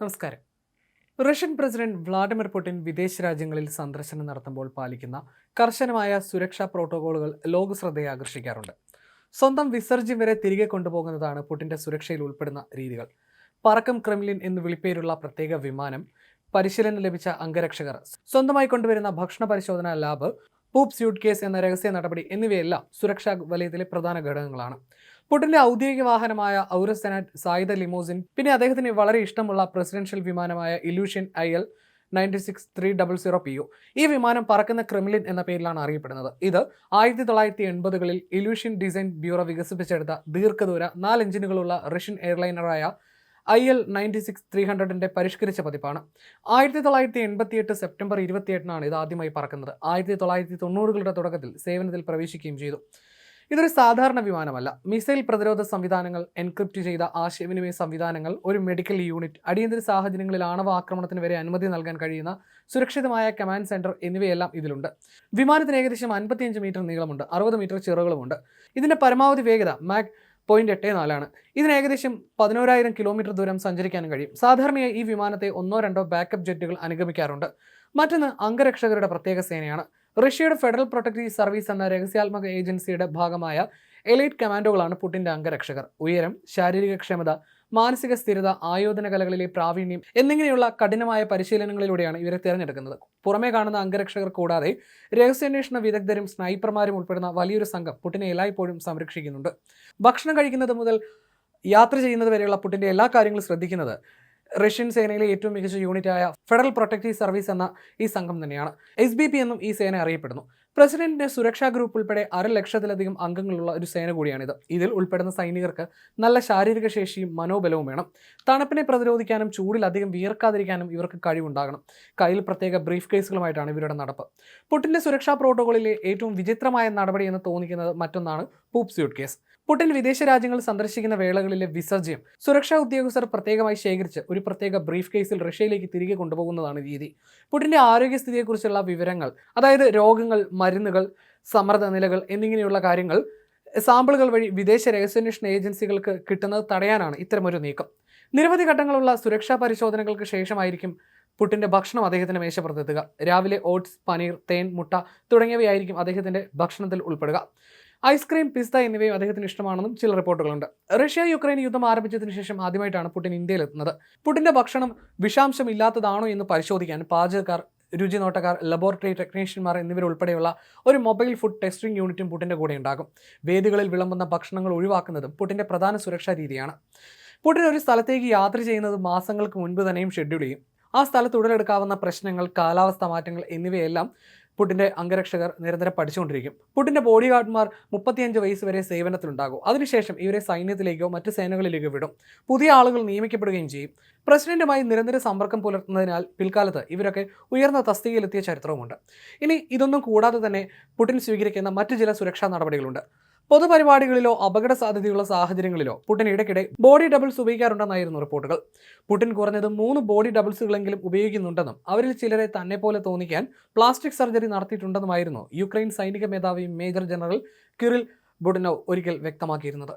നമസ്കാരം. Russian president Vladimir Putin വിദേശ രാജ്യങ്ങളിൽ സന്ദർശനം നടത്തുമ്പോൾ പാലിക്കുന്ന കർശനമായ സുരക്ഷാ പ്രോട്ടോകോളുകൾ ലോക ശ്രദ്ധയെ ആകർഷിക്കാറുണ്ട്. സ്വന്തം വിസർജ്യം വരെ തിരികെ കൊണ്ടുപോകുന്നതാണ് പുടിന്റെ സുരക്ഷയിൽ ഉൾപ്പെടുന്ന രീതികൾ. പറക്കം ക്രെംലിൻ എന്ന് വിളിപ്പേരുള്ള പ്രത്യേക വിമാനം പരിശീലനം ലഭിച്ച അംഗരക്ഷകർ സ്വന്തമായി കൊണ്ടുവരുന്ന ഭക്ഷണ പരിശോധനാ ലാബ് പൂപ് സ്യൂട്ട് കേസ് എന്ന രഹസ്യ നടപടി എന്നിവയെല്ലാം സുരക്ഷാ വലയത്തിലെ പ്രധാന ഘടകങ്ങളാണ്. പുടിന്റെ ഔദ്യോഗിക വാഹനമായ ഔറസ് സെനാറ്റ് സായുധ ലിമോസിൻ പിന്നെ അദ്ദേഹത്തിന് വളരെ ഇഷ്ടമുള്ള presidential വിമാനമായ Ilyushin I L ninety six three double zero P U. ഈ വിമാനം പറക്കുന്ന ക്രിമിലിൻ എന്ന പേരിലാണ് അറിയപ്പെടുന്നത്. ഇത് ആയിരത്തി തൊള്ളായിരത്തി എൺപതുകളിൽ ഇലൂഷ്യൻ ഡിസൈൻ ബ്യൂറോ വികസിപ്പിച്ചെടുത്ത ദീർഘദൂര നാല് എഞ്ചിനുകളുള്ള Russian എയർലൈനറായ I L ninety six three ഹൺഡ്രഡിന്റെ പരിഷ്കരിച്ച പതിപ്പാണ്. ആയിരത്തി തൊള്ളായിരത്തി എൺപത്തി എട്ട് സെപ്റ്റംബർ ഇരുപത്തിയെട്ടിനാണ് ഇത് ആദ്യമായി പറക്കുന്നത്. ആയിരത്തി തൊള്ളായിരത്തി തൊണ്ണൂറുകളുടെ തുടക്കത്തിൽ സേവനത്തിൽ പ്രവേശിക്കുകയും ചെയ്തു. ഇതൊരു സാധാരണ വിമാനമല്ല. മിസൈൽ പ്രതിരോധ സംവിധാനങ്ങൾ എൻക്രിപ്റ്റ് ചെയ്ത ആശയവിനിമയ സംവിധാനങ്ങൾ ഒരു മെഡിക്കൽ യൂണിറ്റ് അടിയന്തര സാഹചര്യങ്ങളിൽ ആണവ ആക്രമണത്തിന് വരെ അനുമതി നൽകാൻ കഴിയുന്ന സുരക്ഷിതമായ കമാൻഡ് സെന്റർ എന്നിവയെല്ലാം ഇതിലുണ്ട്. വിമാനത്തിന് ഏകദേശം അൻപത്തിയഞ്ച് മീറ്റർ നീളമുണ്ട് അറുപത് മീറ്റർ ചിറകുകളുമുണ്ട് ഇതിന്റെ പരമാവധി വേഗത മാക് പോയിന്റ് എട്ട് നാലാണ്. ഇതിന് ഏകദേശം പതിനോരായിരം കിലോമീറ്റർ ദൂരം സഞ്ചരിക്കാനും കഴിയും. സാധാരണയായി ഈ വിമാനത്തെ ഒന്നോ രണ്ടോ ബാക്കപ്പ് ജെറ്റുകൾ അനുഗമിക്കാറുണ്ട്. മറ്റൊന്ന് അംഗരക്ഷകരുടെ പ്രത്യേക സേനയാണ്. റഷ്യയുടെ ഫെഡറൽ പ്രൊട്ടക്റ്റീവ് സർവീസ് എന്ന രഹസ്യാത്മക ഏജൻസിയുടെ ഭാഗമായ എലൈറ്റ് കമാൻഡോകളാണ് പുടിന്റെ അംഗരക്ഷകർ. ഉയരം ശാരീരിക ക്ഷമത മാനസിക സ്ഥിരത ആയോധന കലകളിലെ പ്രാവീണ്യം എന്നിങ്ങനെയുള്ള കഠിനമായ പരിശീലനങ്ങളിലൂടെയാണ് ഇവരെ തിരഞ്ഞെടുക്കുന്നത്. പുറമേ കാണുന്ന അംഗരക്ഷകർ കൂടാതെ രഹസ്യാന്വേഷണ വിദഗ്ധരും സ്നൈപ്പർമാരും ഉൾപ്പെടുന്ന വലിയൊരു സംഘം പുട്ടിനെ എല്ലായ്പ്പോഴും സംരക്ഷിക്കുന്നുണ്ട്. ഭക്ഷണം കഴിക്കുന്നത് മുതൽ യാത്ര ചെയ്യുന്നത് വരെയുള്ള പുട്ടിന്റെ എല്ലാ കാര്യങ്ങളും ശ്രദ്ധിക്കുന്നത് റഷ്യൻ സേനയിലെ ഏറ്റവും മികച്ച യൂണിറ്റായ ഫെഡറൽ പ്രൊട്ടക്റ്റീവ് സർവീസ് എന്ന ഈ സംഘം തന്നെയാണ്. എസ് ബി പി എന്നും ഈ സേന അറിയപ്പെടുന്നു. പ്രസിഡന്റിന്റെ സുരക്ഷാ ഗ്രൂപ്പ് ഉൾപ്പെടെ അര ലക്ഷത്തിലധികം അംഗങ്ങളുള്ള ഒരു സേന കൂടിയാണിത്. ഇതിൽ ഉൾപ്പെടുന്ന സൈനികർക്ക് നല്ല ശാരീരിക ശേഷിയും മനോബലവും വേണം. തണുപ്പിനെ പ്രതിരോധിക്കാനും ചൂടിൽ അധികം വിയർക്കാതിരിക്കാനും ഇവർക്ക് കഴിവുണ്ടാകണം. കയ്യിൽ പ്രത്യേക ബ്രീഫ് കേസുകളുമായിട്ടാണ് ഇവരുടെ നടപ്പ്. പുട്ടിന്റെ സുരക്ഷാ പ്രോട്ടോകോളിലെ ഏറ്റവും വിചിത്രമായ നടപടി എന്ന് തോന്നിക്കുന്നത് മറ്റൊന്നാണ് പൂപ്പ് സ്യൂട്ട് കേസ് പുടിൻ വിദേശ രാജ്യങ്ങൾ സന്ദർശിക്കുന്ന വേളകളിലെ വിസർജ്യം. സുരക്ഷാ ഉദ്യോഗസ്ഥർ പ്രത്യേകമായി ശേഖരിച്ച് ഒരു പ്രത്യേക ബ്രീഫ് കേസിൽ റഷ്യയിലേക്ക് തിരികെ കൊണ്ടുപോകുന്നതാണ് രീതി. പുടിന്റെ ആരോഗ്യസ്ഥിതിയെക്കുറിച്ചുള്ള വിവരങ്ങൾ അതായത് രോഗങ്ങൾ മരുന്നുകൾ സമ്മർദ്ദ നിലകൾ എന്നിങ്ങനെയുള്ള കാര്യങ്ങൾ സാമ്പിളുകൾ വഴി വിദേശ രഹസ്യാന്വേഷണ ഏജൻസികൾക്ക് കിട്ടുന്നത് തടയാനാണ് ഇത്തരമൊരു നീക്കം. നിരവധി ഘട്ടങ്ങളുള്ള സുരക്ഷാ പരിശോധനകൾക്ക് ശേഷമായിരിക്കും പുട്ടിന്റെ ഭക്ഷണം അദ്ദേഹത്തിന്റെ മേശപ്പുറത്തെത്തുക. രാവിലെ ഓട്സ് പനീർ തേൻ മുട്ട തുടങ്ങിയവയായിരിക്കും അദ്ദേഹത്തിന്റെ ഭക്ഷണത്തിൽ ഉൾപ്പെടുക. ഐസ്ക്രീം പിസ്ത എന്നിവയും അദ്ദേഹത്തിന് ഇഷ്ടമാണെന്നും ചില റിപ്പോർട്ടുകളുണ്ട്. റഷ്യ യുക്രൈൻ യുദ്ധം ആരംഭിച്ചതിന് ശേഷം ആദ്യമായിട്ടാണ് പുടിൻ ഇന്ത്യയിലെത്തുന്നത് പുടിന്റെ ഭക്ഷണം വിഷാംശം ഇല്ലാത്തതാണോ എന്ന് പരിശോധിക്കാൻ പാചകക്കാർ രുചിനോട്ടക്കാർ ലബോറട്ടറി ടെക്നീഷ്യന്മാർ എന്നിവരുൾപ്പെടെയുള്ള ഒരു മൊബൈൽ ഫുഡ് ടെസ്റ്റിംഗ് യൂണിറ്റും പുട്ടിന്റെ കൂടെ ഉണ്ടാകും. വേദികളിൽ വിളമ്പുന്ന ഭക്ഷണങ്ങൾ ഒഴിവാക്കുന്നതും പുട്ടിന്റെ പ്രധാന സുരക്ഷാ രീതിയാണ്. പുടിൻ ഒരു സ്ഥലത്തേക്ക് യാത്ര ചെയ്യുന്നത് മാസങ്ങൾക്ക് മുൻപ് തന്നെയും ഷെഡ്യൂൾ ചെയ്യും. ആ സ്ഥലത്ത് ഉടലെടുക്കാവുന്ന പ്രശ്നങ്ങൾ കാലാവസ്ഥ മാറ്റങ്ങൾ എന്നിവയെല്ലാം പുട്ടിന്റെ അംഗരക്ഷകർ നിരന്തരം പഠിച്ചുകൊണ്ടിരിക്കും. പുട്ടിന്റെ ബോഡി ഗാർഡ്മാർ മുപ്പത്തിയഞ്ച് വയസ്സ് വരെ സേവനത്തിലുണ്ടാകും. അതിനുശേഷം ഇവരെ സൈന്യത്തിലേക്കോ മറ്റ് സേനകളിലേക്കോ വിടും. പുതിയ ആളുകൾ നിയമിക്കപ്പെടുകയും ചെയ്യും. പ്രസിഡന്റുമായി നിരന്തര സമ്പർക്കം പുലർത്തുന്നതിനാൽ പിൽക്കാലത്ത് ഇവരൊക്കെ ഉയർന്ന തസ്തികയിലെത്തിയ ചരിത്രവുമുണ്ട്. ഇനി ഇതൊന്നും കൂടാതെ തന്നെ പുടിൻ സ്വീകരിക്കുന്ന മറ്റ് ചില സുരക്ഷാ നടപടികളുണ്ട്. പൊതുപരിപാടികളിലോ അപകട സാധ്യതയുള്ള സാഹചര്യങ്ങളിലോ പുടിൻ ഇടയ്ക്കിടെ ബോഡി ഡബിൾസ് ഉപയോഗിക്കാറുണ്ടെന്നായിരുന്നു റിപ്പോർട്ടുകൾ. പുടിൻ കുറഞ്ഞത് മൂന്ന് ബോഡി ഡബിൾസുകളെങ്കിലും ഉപയോഗിക്കുന്നുണ്ടെന്നും അവരിൽ ചിലരെ തന്നെ പോലെ തോന്നിക്കാൻ പ്ലാസ്റ്റിക് സർജറി നടത്തിയിട്ടുണ്ടെന്നുമായിരുന്നു യുക്രൈൻ സൈനിക മേധാവി മേജർ ജനറൽ കിറിൽ ബുഡിനോ ഒരിക്കൽ വ്യക്തമാക്കിയിരുന്നത്.